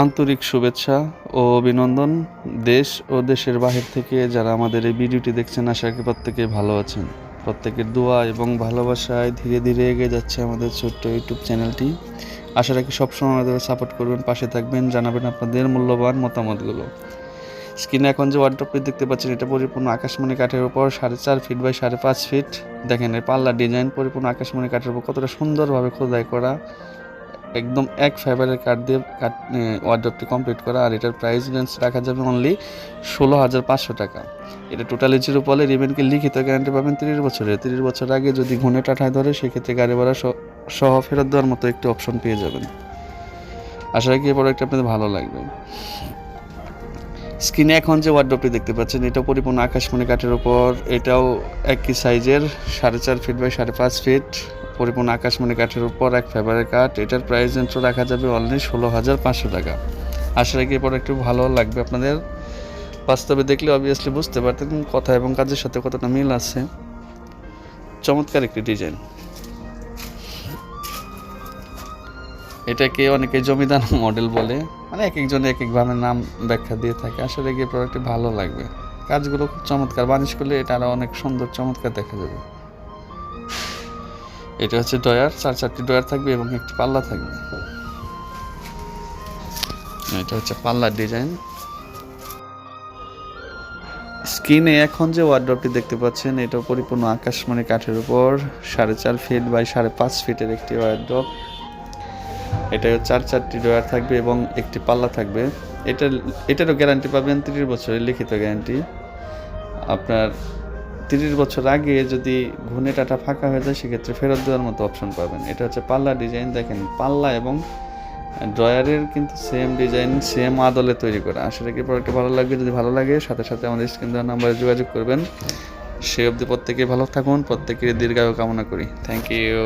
আন্তরিক শুভেচ্ছা ও অভিনন্দন। দেশ ও দেশের বাহির থেকে যারা আমাদের এই ভিডিওটি দেখছেন, আশা করি প্রত্যেকে ভালো আছেন। প্রত্যেকের দোয়া এবং ভালোবাসায় ধীরে ধীরে এগিয়ে যাচ্ছে আমাদের ছোট্ট ইউটিউব চ্যানেলটি। আশা রাখি সবসময় আমাদের সাপোর্ট করবেন, পাশে থাকবেন, জানাবেন আপনাদের মূল্যবান মতামতগুলো। স্ক্রিনে এখন যে ওয়ার্ড্রপটি দেখতে পাচ্ছেন, এটা পরিপূর্ণ আকাশমণি কাঠের উপর, সাড়ে চার ফিট বাই সাড়ে পাঁচ ফিট দেখেন এর পাল্লা ডিজাইন পরিপূর্ণ আকাশমণি কাঠের উপর কতটা সুন্দরভাবে খোদাই করা। একদম এক ফাইবারের কাঠ দিয়ে কাঠ ওয়ার্ড্রপটি কমপ্লিট করা, আর এটার প্রাইস রেঞ্জ রাখা যাবে অনলি ষোলো হাজার পাঁচশো টাকা। এটা টোটালি জিরো পলে রিবেনকে লিখিত গ্যারান্টি পাবেন তিরিশ বছরের। তিরিশ বছর আগে যদি ঘুণে টাঠায় ধরে, সেক্ষেত্রে গাড়ি ভাড়া সহ- ফেরত দেওয়ার মতো একটি অপশন পেয়ে যাবেন। আশা রাখি এই প্রোডাক্ট আপনাদের ভালো লাগবে। স্ক্রিনে এখন যে ওয়ার্ড্রপটি দেখতে পাচ্ছেন এটা পরিপূর্ণ আকাশমণি কাঠের ওপর এটাও একই সাইজের সাড়ে চার ফিট বাই সাড়ে পাঁচ ফিট পরিপূর্ণ আকাশমণি কাঠের উপর এক ফেভারের কাঠ। এটার প্রাইস রেঞ্জও রাখা যাবে অনলি ষোলো হাজার পাঁচশো টাকা। আশা রাখি এই একটু ভালো লাগবে আপনাদের। বাস্তবে দেখলে অবভিয়াসলি বুঝতে পারতেন কথা এবং কাজের সাথে কতটা মিল আছে। চমৎকার একটি ডিজাইন এটাকে অনেকে জমিদার মডেল বলে। মানে এক একজন এক একভাবে নাম ব্যাখ্যা দিয়ে থাকে। আসলে গিয়ে প্রোডাক্টটি ভালো লাগবে। কাজগুলো খুব চমৎকার। বানিশ করলে এটা আরও অনেক সুন্দর, চমৎকার দেখা যাবে। এটা হচ্ছে ডয়ার চার চারটি ডয়ার থাকবে এবং একটি পাল্লা থাকবে। এটা হচ্ছে পাল্লার ডিজাইন। স্ক্রিনে এখন যে ওয়ার্ড্রপটি দেখতে পাচ্ছেন, এটা পরিপূর্ণ আকাশমণি কাঠের উপর, সাড়ে চার ফিট বাই সাড়ে পাঁচ ফিটের একটি ওয়ার্ড্রপ এটা চার চারটি ড্রয়ার থাকবে এবং একটি পাল্লা থাকবে। এটা এটারও গ্যারান্টি পাবেন তিরিশ বছরের লিখিত গ্যারান্টি আপনার তিরিশ বছর আগে যদি ঘুনে টাটা ফাঁকা হয়ে যায়, সেক্ষেত্রে ফেরত দেওয়ার মতো অপশন পাবেন। এটা হচ্ছে পাল্লা ডিজাইন দেখেন, পাল্লা এবং ড্রয়ারের কিন্তু সেম ডিজাইন সেম আদলে তৈরি করা। আসলে কি প্রোডাক্টটা ভালো লাগবে। যদি ভালো লাগে, সাথে সাথে আমাদের স্ক্রিন দেওয়ার নাম্বারে যোগাযোগ করবেন। সে অবধি প্রত্যেকে ভালো থাকুন। প্রত্যেকের দীর্ঘায়ু কামনা করি। Thank you